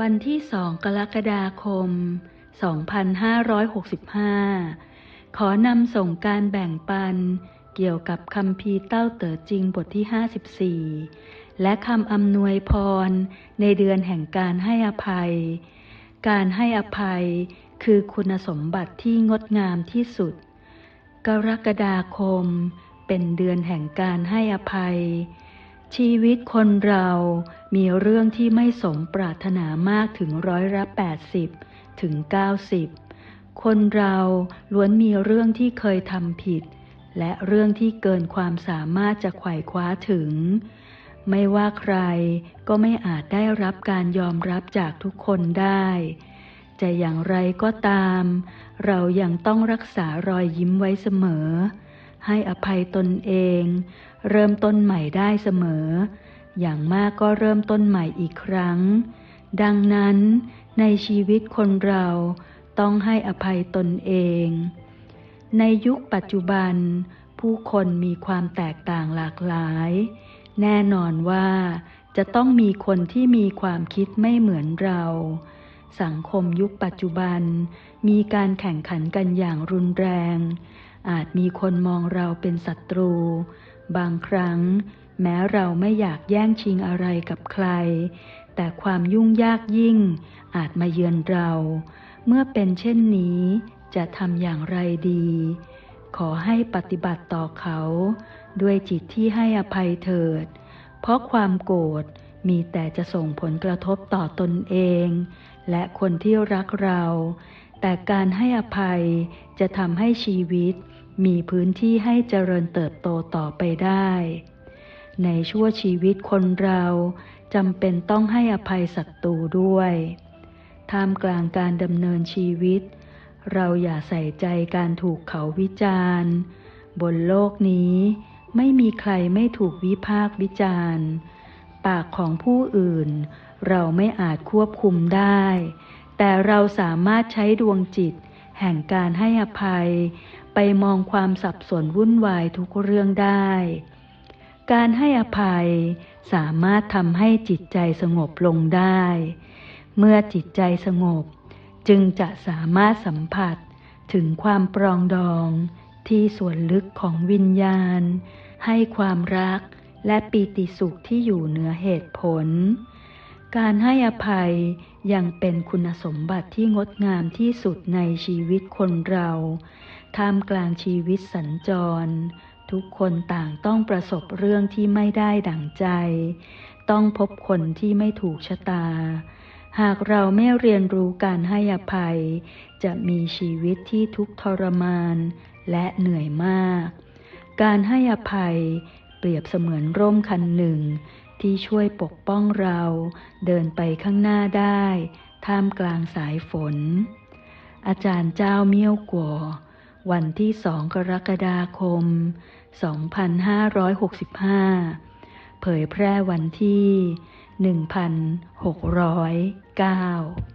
วันที่สองกรกฎาคม 2565 ขอนำส่งการแบ่งปัน เกี่ยวกับคำพีเต้าเต๋อจริงบทที่ 54 และคำอำนวยพร ในเดือนแห่งการให้อภัย การให้อภัยคือคุณสมบัติที่งดงามที่สุด กรกฎาคม เป็นเดือนแห่งการให้อภัย ชีวิตคนเรามีเรื่องที่ไม่สมปรารถนามากถึงร้อยละ80ถึง90คนเราล้วนมีเรื่องที่เคยทำผิด และเรื่องที่เกินความสามารถจะไขว่คว้าถึง ไม่ว่าใครก็ไม่อาจได้รับการยอมรับจากทุกคนได้จะอย่างไรก็ตาม เรายังต้องรักษารอยยิ้มไว้เสมอ ให้อภัยตนเอง เริ่มต้นใหม่ได้เสมอ อย่างมากก็เริ่มต้นใหม่อีกครั้ง ดังนั้นในชีวิตคนเราต้องให้อภัยตนเอง ในยุคปัจจุบัน ผู้คนมีความแตกต่างหลากหลาย แน่นอนว่าจะต้องมีคนที่มีความคิดไม่เหมือนเรา สังคมยุคปัจจุบันมีการแข่งขันกันอย่างรุนแรง อาจมีคนมองเราเป็นศัตรู บางครั้ง แม้เราไม่อยากแย่งชิงอะไรกับใคร แต่ความยุ่งยากยิ่ง อาจมาเยือนเรา เมื่อเป็นเช่นนี้จะทำอย่างไรดี ขอให้ปฏิบัติต่อเขา ด้วยจิตที่ให้อภัยเถิด เพราะความโกรธมีแต่จะส่งผลกระทบต่อตนเอง และคนที่รักเรา แต่การให้อภัยจะทำให้ชีวิตมีพื้นที่ให้เจริญเติบโตต่อไปได้ ในชั่วชีวิตคนเราจำเป็นต้องให้อภัยศัตรูด้วย ท่ามกลางการดำเนินชีวิต เราอย่าใส่ใจการถูกเขาวิจารณ์ บนโลกนี้ไม่มีใครไม่ถูกวิพากวิจารณ์ ปากของผู้อื่น เราไม่อาจควบคุมได้ แต่เราสามารถใช้ดวงจิต แห่งการให้อภัย ไปมองความสับสนวุ่นวายทุกเรื่องได้ การให้อภัยสามารถทำให้จิตใจสงบลงได้ เมื่อจิตใจสงบ จึงจะสามารถสัมผัสถึงความปรองดองที่ส่วนลึกของวิญญาณ ให้ความรักและปีติสุขที่อยู่เหนือเหตุผล การให้อภัย ยังเป็นคุณสมบัติที่งดงามที่สุดในชีวิตคนเรา ท่ามกลางชีวิตสัญจร ทุกคนต่างต้องประสบเรื่องที่ไม่ได้ดั่งใจ ต้องพบคนที่ไม่ถูกชะตา หากเราไม่เรียนรู้การให้อภัย จะมีชีวิตที่ทุกข์ทรมาน และเหนื่อยมาก การให้อภัยเปรียบเสมือนร่มคันหนึ่ง ที่ช่วยปกป้องเราเดินไปข้างหน้าได้ ท่ามกลางสายฝน อาจารย์เจ้าเมี่ยวกัววันที่สองกรกฎาคม 2565 เผยแพร่วันที่ 1609